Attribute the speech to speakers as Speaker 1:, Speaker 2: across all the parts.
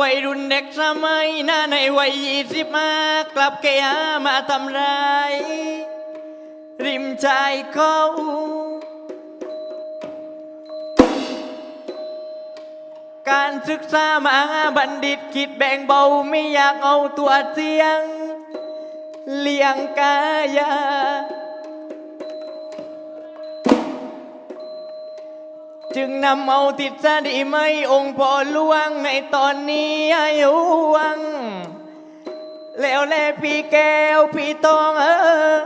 Speaker 1: วัยรุ่น
Speaker 2: เด็กสมัยหน้าในวัยยี่สิบมากลับเกยมาทำร้ายริมชายเขาการศึกษามาบัณฑิตคิดแบ่งเบาไม่อยากเอาตัวเสียง เลี้ยงกายา จึงนำเอาติดสดีไม่องค์พอหลวงในตอนนี้ให้ห่วงแล้วแลพี่แก้วพี่ตองเออ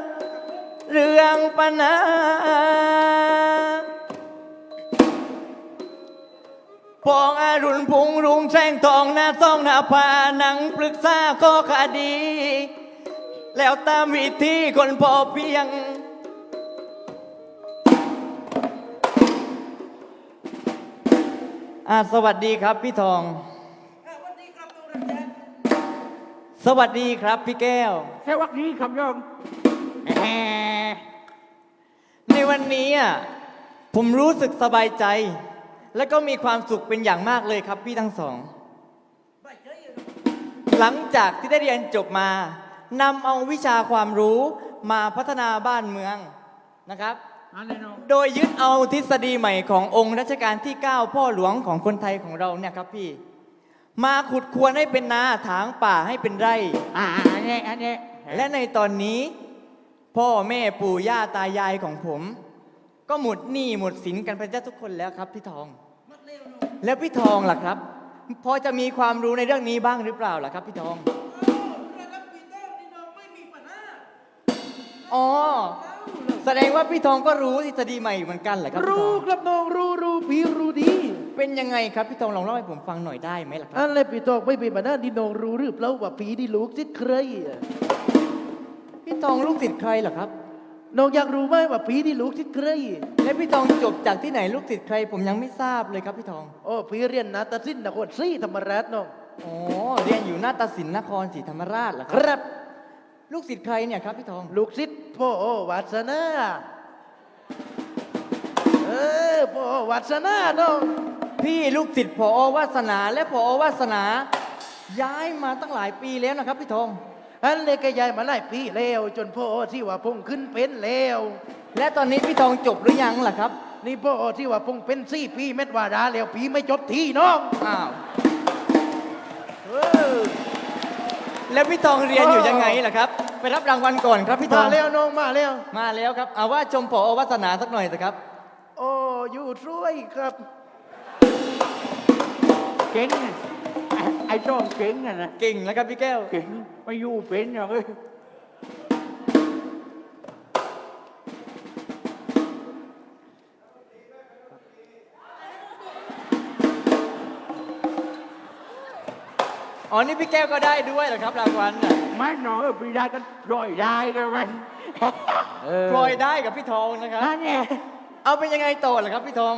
Speaker 2: เรื่องปัญหาปองอารุณพุงรุงแสงทองหน้าซ่องหน้าผาหนังปรึกษาข้อคดี แล้วตามวิธีคนพอเพียง อ่าสวัสดีครับพี่ทอง สวัสดีครับพี่แก้ว
Speaker 3: แค่วักนี้คำยอม
Speaker 2: ในวันนี้อะผมรู้สึกสบายใจ และก็มีความสุขเป็นอย่างมากเลยครับพี่ทั้งสอง หลังจากที่ได้เรียนจบมานำเอาวิชาความรู้มาพัฒนาบ้านเมืองนะครับ
Speaker 3: อันแน่นอน
Speaker 2: โดยยึดเอาทฤษฎีใหม่ขององค์รัชกาลที่ 9 พ่อหลวงของคนไทยของเราเนี่ยครับพี่ มาขุดควรให้เป็นนาถางป่าให้เป็นไร่
Speaker 3: อ่าอันนี้อันนี้
Speaker 2: และในตอนนี้ พ่อแม่ปู่ย่าตายายของผม ก็หมดหนี้หมดสินกันไปได้ทุกคนแล้วครับพี่ทอง แล้วพี่ทองล่ะครับพอจะมีความรู้ในเรื่องนี้บ้างหรือเปล่าล่ะครับพี่ทองอ๋อ แสดงว่าพี่ทองก็รู้ทฤษฎีใหม่เหมือนกันเหรอครับพี่ท
Speaker 3: รู้
Speaker 2: อง
Speaker 3: ครับน้องรู้รู้พี่รู้ดี
Speaker 2: เป็นยังไงครับพี่ทองลองเล่าให้ผมฟังหน่อยได้ไหมล่ะครับ
Speaker 3: อันเลยพี่ตอกไม่เป็นปัญหาที่น้องรู้หรือเปล่าว่าผีที่ลูกจิตใครอะ
Speaker 2: พี่ทองลูกศิษย์ใครเหรอครับ
Speaker 3: น้องอยากรู้ไหมว่าผีที่ลูกจิตใคร
Speaker 2: และพี่ทองจบจากที่ไหนลูกศิษย์ใคร ผมยังไม่ทราบเลยครับพี่ทอง
Speaker 3: โอ้พี่เรียนนาฏศิลป์นครศรีธรรมราชน้อง
Speaker 2: อ๋อเรียนอยู่นาฏศิลป์นครศรีธรรมราชเหรอค
Speaker 3: ครับรับ
Speaker 2: ลูกศิษย์ใครเนี่ยครับพี่ทอง
Speaker 3: ลูกศิษย์ พ่อวาสนาเออพ่อวัสนาน้อง
Speaker 2: พี่ลูกศิษย์พอวาสนาและพอวาสนา ย้ายมาตั้งหลายปีแล้วนะครับพี่ทอง
Speaker 3: อันเลยก็ยายมาไล่ปีแล้ว จนพ่อที่ว่าพงขึ้นเป็นแล้ว
Speaker 2: และตอนนี้พี่ทองจบหรือยังล่ะครับ
Speaker 3: นี่พ่อที่ว่าพงเป็นสี่ปีเม็ดวาดาแล้วปีไม่จบทีน้อง
Speaker 2: อ้าว
Speaker 3: เออ
Speaker 2: แล้วพี่ทองเรียนอยู่ยังไงล่ะครับ ไปรับรางวัลก่อนครับพี่ทอ
Speaker 3: มางแล้วน้องมาแล้ว
Speaker 2: มาแล้วครับเอาว่าชมพอวาสนาสักหน่อยสิครับ
Speaker 3: โอ้อยู่ช่วยครับ
Speaker 4: เก่งน่ะไอ้ไอ้ช่องเก่งน่ะนะ
Speaker 2: เก่งแล้วครับพี่แก้ว
Speaker 4: เก่งไม่อยู่เป็นหรอกเอ้ย
Speaker 2: อ๋อนี่พี่แก้วก็ได้ด้วยเหรอครับรางวัลน่ะ
Speaker 4: ไม่หนอยปีได้ก็ร่อยได้กันมันเออ
Speaker 2: พลอยได้กับพี่ทองนะครับ
Speaker 4: นั่นเนี่ย
Speaker 2: เอาเป็นยังไงต่อล่ะครับพี่ทอง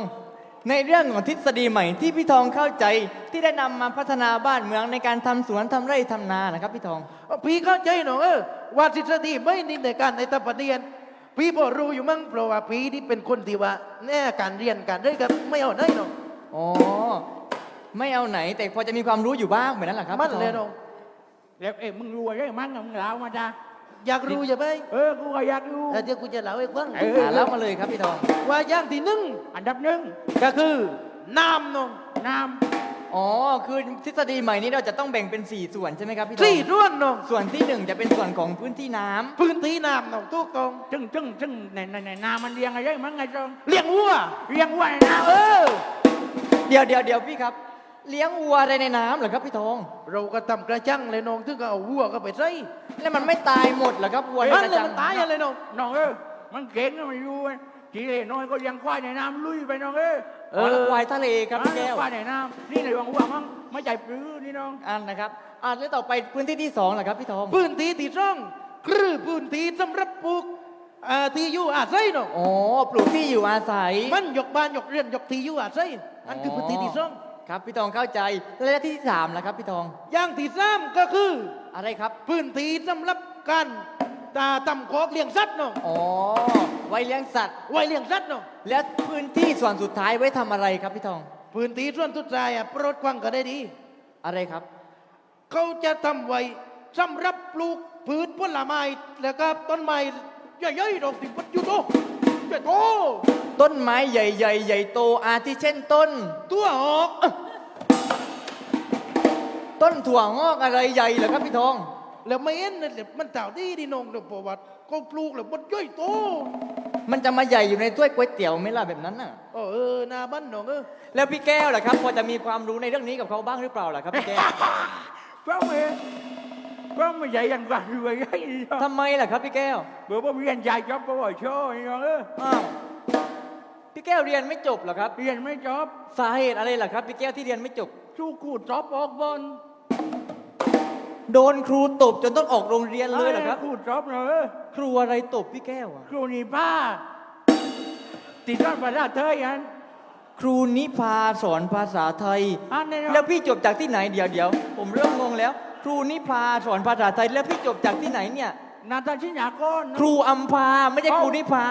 Speaker 2: ในเรื่องของทฤษฎีใหม่ที่พี่ทองเข้าใจที่ได้นำมาพัฒนาบ้านเมืองในการทำสวนทำไร่ทำนานะครับพี่ทอง
Speaker 3: พี่เข้าใจหนองเออว่าทฤษฎีไม่นินในการในตะปะเดียน พี่พอรู้อยู่มั้งเพราะว่าพี่นี่เป็นคนที่ว่าแน่การเรียนการได้กับไม่เอาได้หนอง
Speaker 2: อ๋อ ไม่เอาไหนแต่พอจะมีความรู้อยู่บ้างแบบนั้นแหละครับ
Speaker 3: มัน
Speaker 2: พี่ทอง
Speaker 3: เลยหนอง
Speaker 4: แล้วเอ้ยมึงรวยได้มั้งมึงเล่ามาจ้า
Speaker 3: อยากรู้ใช่ไหม
Speaker 4: เออกูก็อยากรู้
Speaker 3: แต่เดี๋ยวกูจะเล่าให้ฟัง
Speaker 4: เออ
Speaker 2: อ่าเล่ามาเลยครับพี่ทอง
Speaker 3: ว่าอย่างที่หนึ่ง
Speaker 4: อันดับหนึ่ง
Speaker 3: ก็คือน้ำหนอง
Speaker 4: น้
Speaker 2: อ๋อคือทฤษฎีใหม่นี้เราจะต้องแบ่งเป็น 4 ส่วนใช่ไหมครับพี่ทอง
Speaker 3: สี่ร่วนหนอง
Speaker 2: ส่วนที่หนึ่งจะเป็นส่วนของพื้นที่น้ำ
Speaker 3: พื้นที่น้ำหนองทุกตรงำ
Speaker 4: จึงจึงจึงในในในน้ำมันเลี้ยงอะไรมั้งไงจ้อง
Speaker 3: เลี้ยงวัว
Speaker 4: เลี้ยงไว้น้ำ
Speaker 3: เออ
Speaker 2: เดี๋ยวเดี๋ยวเดี๋ยวพี่ครับ เลี้ยงวัวอะไรในน้ำเหรอครับพี่ทอง
Speaker 3: เราก็ทำกระจังเลยน้องถึงก็เอาวัวก็ไปใส่
Speaker 2: แล้วมันไม่ตายหมดเหรอครับวัว
Speaker 3: มัน
Speaker 2: ใน
Speaker 3: เลย
Speaker 2: จัง
Speaker 3: มันตายอะไรน้อง
Speaker 4: น้องเออมันเก่งนะมันอยู่ทีเล่น้อยก็เลี้ยงควายในน้ำลุยไปน้องเออ
Speaker 2: อ๋อแล้วควายทะเลครับพี่แก้ว
Speaker 4: ควายในน้ำนี่ในวังวัวมั้งไม่ใจปลื้อนี่น้อง
Speaker 2: อันนะครับอ่าแล้วต่อไปพื้นที่ที่สองเหรอครับพี่ทอง
Speaker 3: พื้นที่ที่ร่องคือพื้นที่สำหรับปลูกอ่าที่อยู่อาศัยน้อง
Speaker 2: อ๋อ ปลูกที่อยู่อาศัย
Speaker 3: มันยกบ้านยกเรือนยกที่อยู่อาศัยอันคือพื้นที่ที่ร่อง
Speaker 2: ครับพี่ทองเข้าใจและที่สามล่ะครับพี่ทอง
Speaker 3: อย่างที่สามก็คือ
Speaker 2: อะไรครับ
Speaker 3: พื้นที่สำหรับการตาทำคอกเลี้ยงสัตว์น้อง
Speaker 2: อ๋อไว้เลี้ยงสัตว์
Speaker 3: ไว้เลี้ยงสัตว์น้อง
Speaker 2: และพื้นที่ส่วนสุดท้ายไว้ทำอะไรครับพี่ทอง
Speaker 3: พื้นที่ส่วนทุดท้ายอะโปรดฟังก็ได้ดี
Speaker 2: อะไรครับ
Speaker 3: เขาจะทำไว้สำหรับปลูกพืชผลไม้แล้วก็ต้นไม้ใหญ่ๆดอกติปัจจุโตให ญ่โต
Speaker 2: ต้นไม้ใหญ่ๆ ใหญ่โตอาทิเช่นต้น
Speaker 3: ตัวหอก
Speaker 2: ต้นถั่วงอกอะไรใหญ่เหรอครับพี่ทอง
Speaker 3: แล้วไม่เห็นนั่นแหละมันเต่าดีดีน้องเดี๋ยวประวัติเขาปลูกแล้วมันใหญ่โต
Speaker 2: มันจะมาใหญ่อยู่ในถ้วยก๋วยเตี๋ยวไหมล่ะแบบนั้นน่ะ
Speaker 3: เออเออหนาบ้านน้องเออ
Speaker 2: แล้วพี่แก้วล่ะครับ พอจะมีความรู้ในเรื่องนี้กับเขาบ้างหรือเปล่าล่ะครับพี่แก้ว
Speaker 4: เพราะไม่เพ ราะไม่ใหญ่ยังกว่ารวยไอ้น้อง
Speaker 2: ทำไมล่ะครับพี่แก้ว
Speaker 4: เบื่อว่าเรียนใหญ่จบก็บ่อยโชว์ไอ้น้องเออ
Speaker 2: อ้าวพี่แก้วเรียนไม่จบเหรอครับ
Speaker 4: เรียนไม่จบ
Speaker 2: สาเหตุอะไรล่ะครับพี่แก้วที่เรียนไม่จบ
Speaker 4: สู้กูจบออกบอล
Speaker 2: โดนครูตบจนต้องออกโรงเรียนเลยเหรอครับ
Speaker 4: กูจบเนอะ
Speaker 2: ครูอะไรตบพี่แก้วอะ
Speaker 4: ครูนี่ป้าติดรอดประดาเธอยัน
Speaker 2: ครูนิพาสอนภาษาไทย
Speaker 4: อันนี้
Speaker 2: แล้
Speaker 4: เนาะ
Speaker 2: วพี่จบจากที่ไหนเดี๋ยวเดี๋ยวผมเริ่มงงแล้ว ครูนิพาสอนภาษาไทยแล้วพี่จบจากที่ไหนเนี่ย
Speaker 4: นาตาชิญาก้อน
Speaker 2: ครูอัมพาไม่ใช่ครูนิพา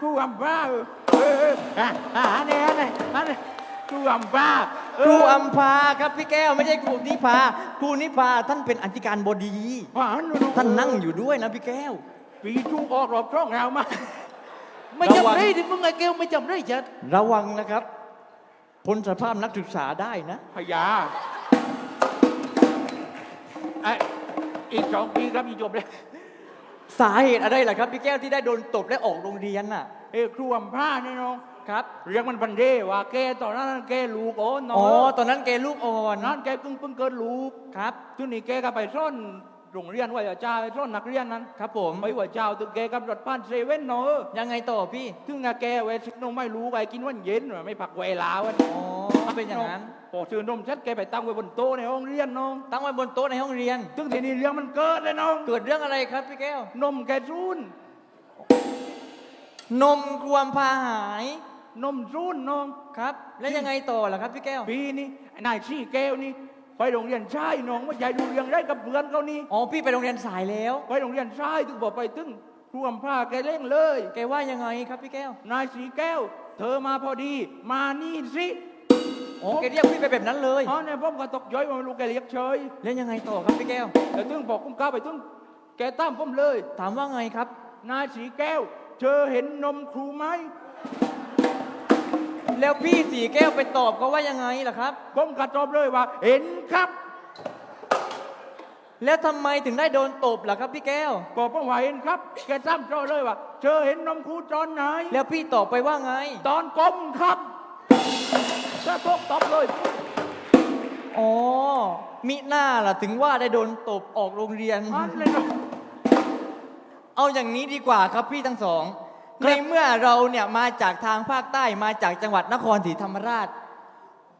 Speaker 4: ครูอัมบ้าเออเออเอออะอะอันนี้อันนี้อันนี้ครูอัมบ้าเค
Speaker 2: รูอัมพาครับพี่แก้วไม่ใช่ครูนิพา ครูนิพาท่านเป็นอธิการบดี
Speaker 4: ว่าอันนู้น
Speaker 2: ท่านนั่งอยู่ด้วยนะพี่แก้ว
Speaker 4: ปีจูออกรอบช่องเรามา
Speaker 3: ไม่
Speaker 2: ระวัง
Speaker 3: จำได้ดิมึงไอ้เกลไม่จำได้จัด
Speaker 2: ระวังนะครับพ้นสภาพนักศึกษาได้นะ
Speaker 4: พยา ไอยอีกสองปีครับอีกจบเลย
Speaker 2: สาเหตุอะไรล่ะครับพี่แก้วที่ได้โดนตบและออกโรงเรียนน่ะ
Speaker 4: เอ้ยครูอัมบ้าเนี่ยน้อง
Speaker 2: ครับ
Speaker 4: เรียกมันพันเดว่าแกตอนนั้นแกลูกโอนน้
Speaker 2: อ๋
Speaker 4: อ
Speaker 2: องตอนนั้นแกลูกอ่อน
Speaker 4: นั่นแกเพิ่งเพิ่งเกิดลูก
Speaker 2: ครับ
Speaker 4: ทุนี่แกก็ไปซ่อนโรงเรียนไว้ว่าเจ้าไปซ่อนนักเรียนนั้น
Speaker 2: ครับผม
Speaker 4: ไปว่าเจ้าตึกแกกับรถป้านเซเว่นเนาะ
Speaker 2: ยังไงต่อพี่
Speaker 4: ถึงอะแกไว้ซื้อนมไม่รู้ไว้กินวันเย็นว่ะไม่ผักเวลาวัน
Speaker 2: อ๋อเป็นอย่างนั้น
Speaker 4: พอซื้อนมเสร็จแกไปตั้งไว้บนโต๊ะในห้องเรียนน้อง
Speaker 2: ตั้งไว้บนโต๊ะในห้องเรียน
Speaker 4: ถึงทีนี้เรื่องมันเกิดเลยน้อง
Speaker 2: เกิดเรื่องอะไรครับพี่แก้ว
Speaker 4: นมแกซูน
Speaker 2: นมความพาหาย
Speaker 4: นมซูนน้อง
Speaker 2: ครับ แล้วยังไงต่อล่ะครับพี่แก้ว
Speaker 4: ปีนี้ไอ้นายชี่แก้วนี่ไปโรงเรียนชายน้องไม่ใหญ่ดูเรียนได้กับเพื่อนเขานี่
Speaker 2: อ๋อพี่ไปโรงเรียนสายแล้ว
Speaker 4: ไปโรงเรียนชายถึงบอกไปถึงครูอำผ้าแกเล่งเลย
Speaker 2: แกว่ายังไงครับพี่แก้ว
Speaker 4: นายสีแก้ว เธอมาพอดี มานี่สิ
Speaker 2: อ๋อแกเรียกพี่ไปแบบนั้นเลย
Speaker 4: อ๋อเนี่ยผมก็ตกย้อยว่าลูกแกเรียกเฉย
Speaker 2: แล้วยังไงต่อครับพี่แก้ว
Speaker 4: แต่ตึงบอกกุ้งก้าวไปตึงแกตามผมเลย
Speaker 2: ถามว่าไงครับ
Speaker 4: นายสีแก้วเธอเห็นนมครูไหม
Speaker 2: แล้วพี่สีแก้วไปตอบเขาว่ายังไงล่ะครับ
Speaker 4: ผมกระตอบเลยว่า เห็นครับ
Speaker 2: แล้วทำไมถึงได้โดนตบล่ะครับพี่แก้ว
Speaker 4: บอกผมว่าเห็นครับ แกซ้ำโจเลยว่าเธอเห็นนมครูตอนไหน
Speaker 2: แล้วพี่ตอบไปว่าไง
Speaker 4: ตอนกลมครับ ถ้าพวกตบเลย
Speaker 2: อ๋อ มิหน้าล่ะถึงว่าได้โดนตบออกโรงเรียน
Speaker 4: อันเลยนะ
Speaker 2: เอาอย่างนี้ดีกว่าครับพี่ทั้งสองในเมื่อเราเนี่ยมาจากทางภาคใต้มาจากจังหวัดนครศรีธรรมราช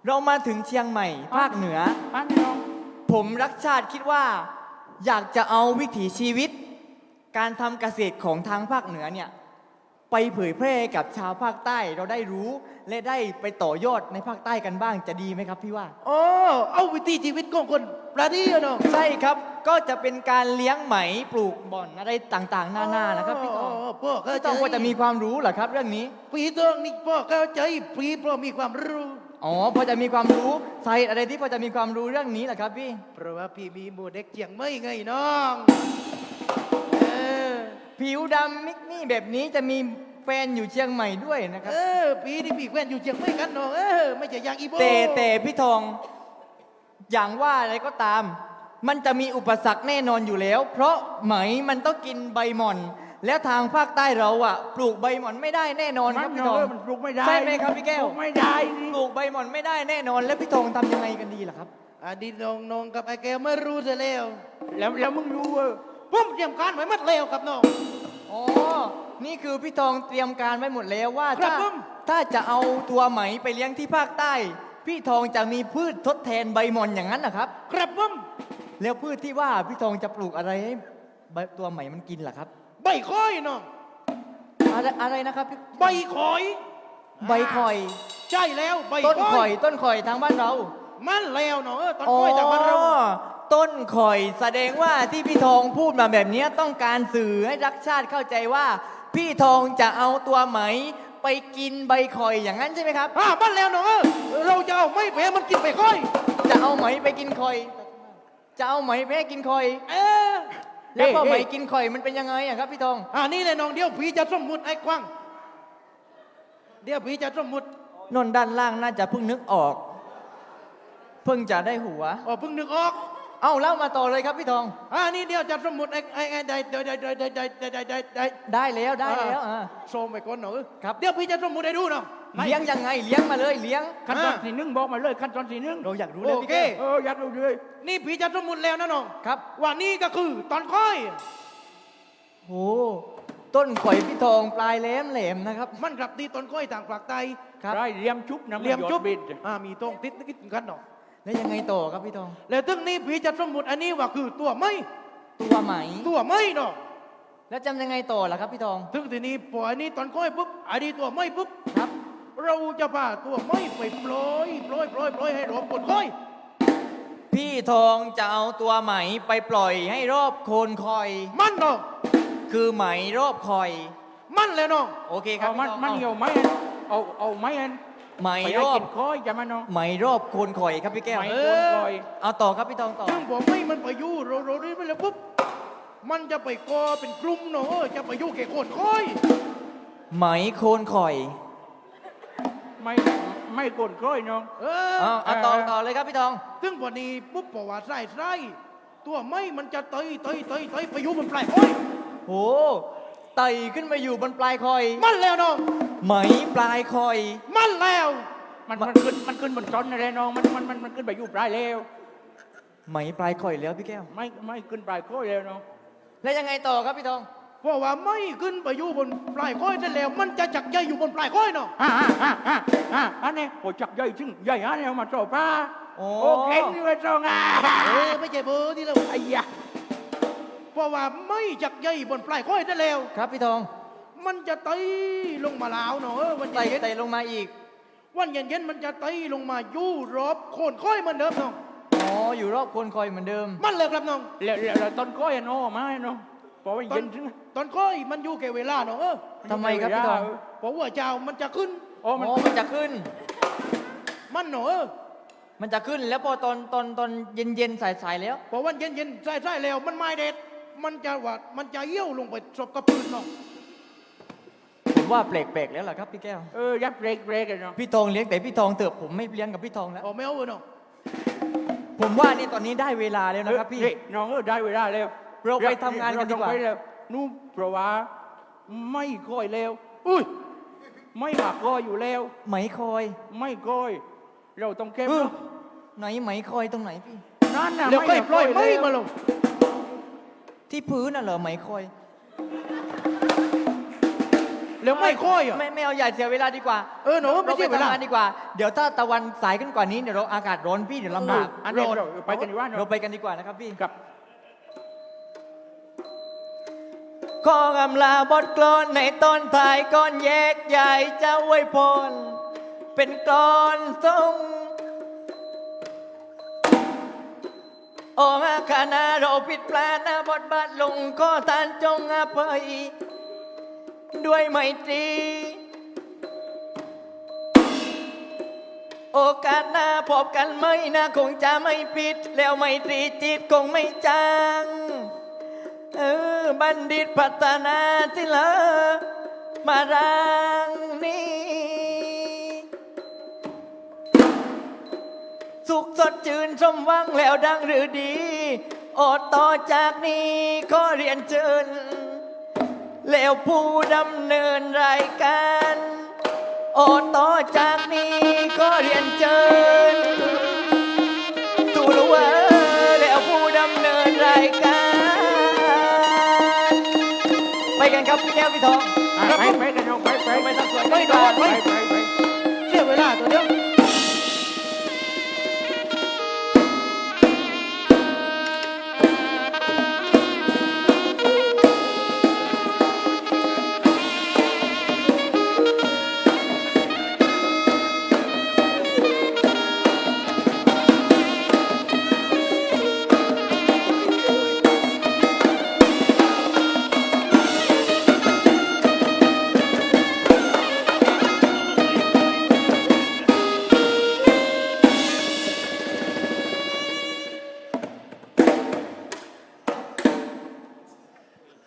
Speaker 2: เรามาถึงเชียงใหม่ภาคเหนือ
Speaker 4: อันนี้เนาะ
Speaker 2: ผมรักชาติคิดว่า อยากจะเอาวิถีชีวิต การทำเกษตรของทางภาคเหนือเนี่ย ไปเผยแพร่ให้กับชาวภาคใต้เราได้รู้ และได้ไปต่อยอดในภาคใต้กันบ้างจะดีไหมครับพี่ว่า
Speaker 3: อ๋อเอาวิถีชีวิตของคนประเดียวเนาะ
Speaker 2: ใช่ครับก็จะเป็นการเลี้ยงไหมปลูกบ่อนอะไรต่างๆนานานะครับพี่ตอง
Speaker 3: พ่อเข้า
Speaker 2: พี่
Speaker 3: ใจ
Speaker 2: ตองพอจะมีความรู้เหรอครับ เรื่องนี้
Speaker 3: พี่ตองนี่พ่อเข้าใจพี่พ่อมีความรู้
Speaker 2: อ๋อพอจะมีความรู้สาเหตุอะไรที่พอจะมีความรู้เรื่องนี้เหรอครับพี่
Speaker 3: เพราะว่าพี่มีหมู่เด็กเจียงไม่ไงน้องเออ
Speaker 2: ผิวดำมิกนี่แบบนี้จะมีแฟนอยู่เชียงใหม่ด้วยนะครับ
Speaker 3: เออพี่นี่พี่แควนอยู่เจียงไม่กันน้องเออไม่ใช่อย่างอีโบ
Speaker 2: แต่แต่พี่ทอง อย่างว่าอะไรก็ตาม มันจะมีอุปสรรคแน่นอนอยู่แล้ว เพราะไหมมันต้องกินใบหม่อน แล้วทางภาคใต้เราอะปลูกใบหม่อนไม่ได้แน่นอนครับ
Speaker 4: มัน
Speaker 2: พี่
Speaker 4: เนาะ
Speaker 2: ทอง
Speaker 4: เออมันปลูกไม่ได้
Speaker 2: ใช่ไหมครับพี่แก้ว
Speaker 4: ปลูกไม่ได้นี่
Speaker 2: ปลูกใบหม่อนไม่ได้แน่นอน แล้วพี่ทองทำยังไงกันดีล่ะครับ
Speaker 3: อันนี้น้องน้องกับไอ้แก้วไม่รู้ซะแล้ว
Speaker 4: แล้วแล้วมึงรู้เออ
Speaker 3: ผมเตรียมการไว้หมัดแล้วครับน้อง
Speaker 2: อ๋อ นี่คือพี่ทองเตรียมการไว้หมดแล้วว่า
Speaker 3: ครับ
Speaker 2: ถ้า
Speaker 3: ผม
Speaker 2: ถ้าจะเอาตัวไหมไปเลี้ยงที่ภาคใต้ พี่ทองจะมีพืชทดแทนใบหม่อนอย่างนั้นนะครับ
Speaker 3: ครับผม
Speaker 2: แล้วพืชที่ว่าพี่ทองจะปลูกอะไรให้ใบตัวไหมมันกินล่ะครับ
Speaker 3: ใบคอยน้อง
Speaker 2: อะไรอะไรนะครับพี่
Speaker 3: ใบคอย
Speaker 2: ใบข่อย
Speaker 3: ใช่แล้วใบ
Speaker 2: ต้น
Speaker 3: ค
Speaker 2: ข่
Speaker 3: อ
Speaker 2: อยย ต้นข่อยทางบ้านเรา
Speaker 3: มันแล้วน้องเออต้น
Speaker 2: อ๋อ
Speaker 3: คอยจากบ้านเรา
Speaker 2: ต้นข่อยแสดงว่าที่พี่ทองพูดมาแบบนี้ต้องการสื่อให้รักชาติเข้าใจว่า พี่ทองจะเอาตัวไหม ไปกินใบข่อยอย่างนั้นใช่ไหมครับ
Speaker 3: อ่ามันแล้วน้องเออเราจะเอาไม่แพ้มันกินใบคอย
Speaker 2: จะเอาไหมไปกินข่อย จะเอาไหมไปให้กินข่อย
Speaker 3: เออ
Speaker 2: แล้วพอไหมกินข่อยมันเป็นยังไงอะครับพี่ทอง
Speaker 3: อ่านี่เลยน้องเดี๋ยวผีจะสมมุติไอ้กว้างเดี๋ยวผีจะสมมุติ
Speaker 2: นนด้านล่างน่าจะเพิ่งนึกออก เพิ่งจะได้หัว
Speaker 3: อ๋อเพิ่งนึกออก
Speaker 2: เอาเล่ามาต่อเลยครับพี่ทอง
Speaker 3: อ่านี่เดี๋ยวจะสมมุติไอ้ไอ้ไอ้ได้ได้ได้ได้ได้ได้ได้ได้ได้
Speaker 2: ได้แล้วได้แล้วอ่า
Speaker 3: โซมไปก่อนหน่อย
Speaker 2: ครับ
Speaker 3: เดี๋ยวพี่จะสมมุติให้ดูเนาะ
Speaker 2: เลี้ยงยังไงเลี้ยงมาเลยเลี้ยง
Speaker 4: ขั้นตอน
Speaker 3: อ่า
Speaker 4: ที่หนึ่งบอกมาเลยขั้นตอนที่หนึ่ง
Speaker 2: เราอยากรู้เลย
Speaker 3: โอ
Speaker 2: พี่
Speaker 3: เค
Speaker 2: แก้ว
Speaker 4: เอออยากรู้เลย
Speaker 3: นี่พี่จะสมมุติแล้วนะน้อง
Speaker 2: ครับ
Speaker 3: ว่านี่ก็คือตอนค่อย
Speaker 2: โหต้นข่อยพี่ทองปลายแหลมแหลมนะครับ
Speaker 3: มันกลับที่ตอนค่อยต่างปากไต
Speaker 2: ครับ
Speaker 4: ได้เลี่ยมชุบนะ
Speaker 3: เหลี่ยมจุ๊บ
Speaker 4: นบิด
Speaker 3: อ่ามีตรงติดนิดกันเนาะ
Speaker 2: แล้วยังไงต่อครับพี่ทอง
Speaker 3: แล้วถึงนี้พี่จะสมมุติอันนี้ว่าคือตัวไม่
Speaker 2: ตัวไหม
Speaker 3: ตัวไม่เนาะ
Speaker 2: แล้วจำยังไงต่อล่ะครับพี่ทอง
Speaker 3: ถึงทีนี้พออันนี้ตอนค่อยปุ๊บอันนี้ตัวไม่ปุ๊บ
Speaker 2: ครับ
Speaker 3: เราจะพาตัวไม่ไปปล่อยปล่อยปล่อยปล่อยให้รอบกดค่อย
Speaker 2: พี่ทองจะเอาตัวไหมไปปล่อยให้รอบโคนคอย
Speaker 3: มันเนาะ
Speaker 2: คือไหมรอบคอย
Speaker 3: มันเลยเนาะ
Speaker 2: โอเคครับ
Speaker 4: เอามัน
Speaker 2: พี่ทอง
Speaker 4: มัน
Speaker 2: เอา
Speaker 4: เหี่ยวไหมเอาเอาไหมอัน
Speaker 2: ไหม
Speaker 4: ไป
Speaker 2: ร
Speaker 4: ให้
Speaker 2: อบ
Speaker 4: กินคอยจะมาเนาะ
Speaker 2: ไหมรอบโคนคอยครับพี่แก้ว
Speaker 4: ไหมโคนคอย
Speaker 2: เอาต่อครับพี่ทองต่อ
Speaker 3: ถึงบอกไม่มันไปอยู่เราเราได้ไปแล้วปุ๊บ มันจะไปกอเป็นกลุ่มเนาะเออจะไปอยู่แก่โคนค่อย
Speaker 2: ไหมโคนคอย
Speaker 4: ไม่ไม่โคนคอยเนาะ
Speaker 3: เออ
Speaker 2: เอาเอาต่อต่อเลยครับพี่ทอง
Speaker 3: ถึงพอนี้ปุ๊บบอกว่าไส้ไส้ตัวไม่มันจะเตยเตยเตยเตยไปอยู่บนปลายค่อย
Speaker 2: โหไต่ขึ้นมาอยู่บนปลายคอย
Speaker 3: มันแล้วเนาะ
Speaker 2: ไหมปลายคอย
Speaker 3: มันแล้ว
Speaker 4: มันมันขึ้นมันขึ้นบนต้นอะไรน้องมันมันมันมันขึ้นไปอยู่ปลายแล้ว
Speaker 2: ไหมปลายคอยแล้วพี่แก้ว
Speaker 4: ไม่ไม่ขึ้นปลายคอยแล้วเนาะ
Speaker 2: แล้วยังไงต่อครับพี่ทอง
Speaker 3: เพราะว่าไม่ขึ้นไปอยู่บนปลายค่อยนั่นแล้ว มันจะจักใยอยู่บนปลายค่อยเนาะ
Speaker 4: อ่าอ่าอ่าอ่าอันนี้โอ้จักใหญ่จึงใหญ่อันนี้เอามาโจปลา
Speaker 2: โอ้
Speaker 4: โอเคนี่ว่าจองอะ
Speaker 3: เออไม่ใช่เบอร์ที่เรา
Speaker 4: ไอ้ยะ
Speaker 3: เพราะว่าไม่จักใยบนปลายค่อยนั่นแล้ว
Speaker 2: ครับพี่ทอง
Speaker 3: มันจะไตลงมาลาวเนาะเออวัน
Speaker 2: ไต่
Speaker 3: เย็น
Speaker 2: ไต่ลงมาอีก
Speaker 3: ๆวันเย็นๆมันจะไตลงมาอยู่รอบโคนค่อยเหมือนเดิมน้อง
Speaker 2: อ๋ออยู่รอบโคนคอยเหมือนเดิม
Speaker 3: มันเลยครับน้อง
Speaker 4: แล้วแล้วแล้วต้นกล้วยอะเนาะมาเนาะเพราะว่า
Speaker 3: ตอ
Speaker 4: เย็
Speaker 3: น
Speaker 4: นถึง
Speaker 3: ตอนก้อยมันอยู่แก่เวลาน้องเออ
Speaker 2: ทำไมครับพี่ทอง
Speaker 3: เพราะว่าเจ้ามันจะขึ้น
Speaker 4: โอ้มัน
Speaker 2: โอ้มันจะขึ้น
Speaker 3: มันหนอเออ
Speaker 2: มันจะขึ้นแล้วพอตอนตอนตอนเย็นเย็นๆสายๆแล้ว
Speaker 3: พอวันเย็นเย็นๆใส่ใส่แล้วมันไม่เด็ดมันจะว่ามันจะเยี่ยวลงไปศพกระปืนน้อง
Speaker 2: ผม ว่าแปลกๆแล้วล่ะครับพี่แก้ว
Speaker 4: เออยับเบรกเบรกกันเนาะ
Speaker 2: พี่ทองเลี้ยงแต่พี่ทองเถอะผมไม่เลี้ยงกับพี่ทองแล้ว
Speaker 3: โอ้ไม่เอาเออน้อง
Speaker 2: ผมว่านี่ตอนนี้ได้เวลาแล้วนะครับพี่
Speaker 4: เฮ้ยน้องเออได้เวลาแล้ว
Speaker 2: เราไปทำงานกันดีกว่า
Speaker 4: เรต้องไปแล้วนู่นเพราะว่าไม่ก้อยแล้ว
Speaker 3: อุ้ย
Speaker 4: ไม่หักก้อยอยู่แล้ว
Speaker 2: ไหมคอย
Speaker 4: ไม่ก้อย เราต้องเข้ม
Speaker 3: เออ
Speaker 4: เนาะ
Speaker 2: ไหนไหมคอยตรงไหนพี่
Speaker 4: นั่นน่ะ
Speaker 3: เดี๋ยวค่อยปล่อยไม่
Speaker 4: แล้ว
Speaker 3: มาลง
Speaker 2: ที่พื้นน่ะเหรอไหมคอย
Speaker 3: แล้วไม่ค่อยอะ
Speaker 2: ไม่ไม่เอาอย่าเสียเวลาดีกว่า
Speaker 3: เออหนูไม่
Speaker 2: เรา
Speaker 3: ใช่
Speaker 2: ไป
Speaker 3: เวลา
Speaker 2: ทำงานดีกว่า เดี๋ยวถ้าตะวันสายขึ้นกว่านี้เดี๋ยวเราอากาศร้อนพี่เดี๋ยวลำบาก
Speaker 4: อันนี้
Speaker 3: โรด
Speaker 4: เราไปกันดีกว่า
Speaker 2: เรา
Speaker 4: เนาะ
Speaker 2: ไปกันดีกว่านะครับพี่
Speaker 4: กับ
Speaker 2: ขอกำลาบทกลอนในตอนท้ายก้อนแยกใหญ่จะไว้พรเป็นกลอนทรงโอ้คณะเราผิดพลาดนะบทบาทลงก็ทานจงอภัย ด้วยไมตรี โอกาสหน้าพบกันไหมนะคงจะไม่ผิด แล้วไมตรีจิตคงไม่จางเออบัณฑิตพัฒนาศิลามารังนี้สุขสดชื่นสมหวังแล้วดังหรือดี อดต่อจากนี้ขอเรียนเชิญ แล้วผู้ดำเนินรายการอดต่อจากนี้ก็เรียนเชิญตูรู้ว่าแล้วผู้ดำเนินรายการ ไปกันครับพี่แก้วพี่ทอง
Speaker 4: ไปไปกันเนาะไปไป
Speaker 2: ไปสักส่วน
Speaker 3: ไม่โดน
Speaker 4: ไป
Speaker 3: ไม่
Speaker 4: ไป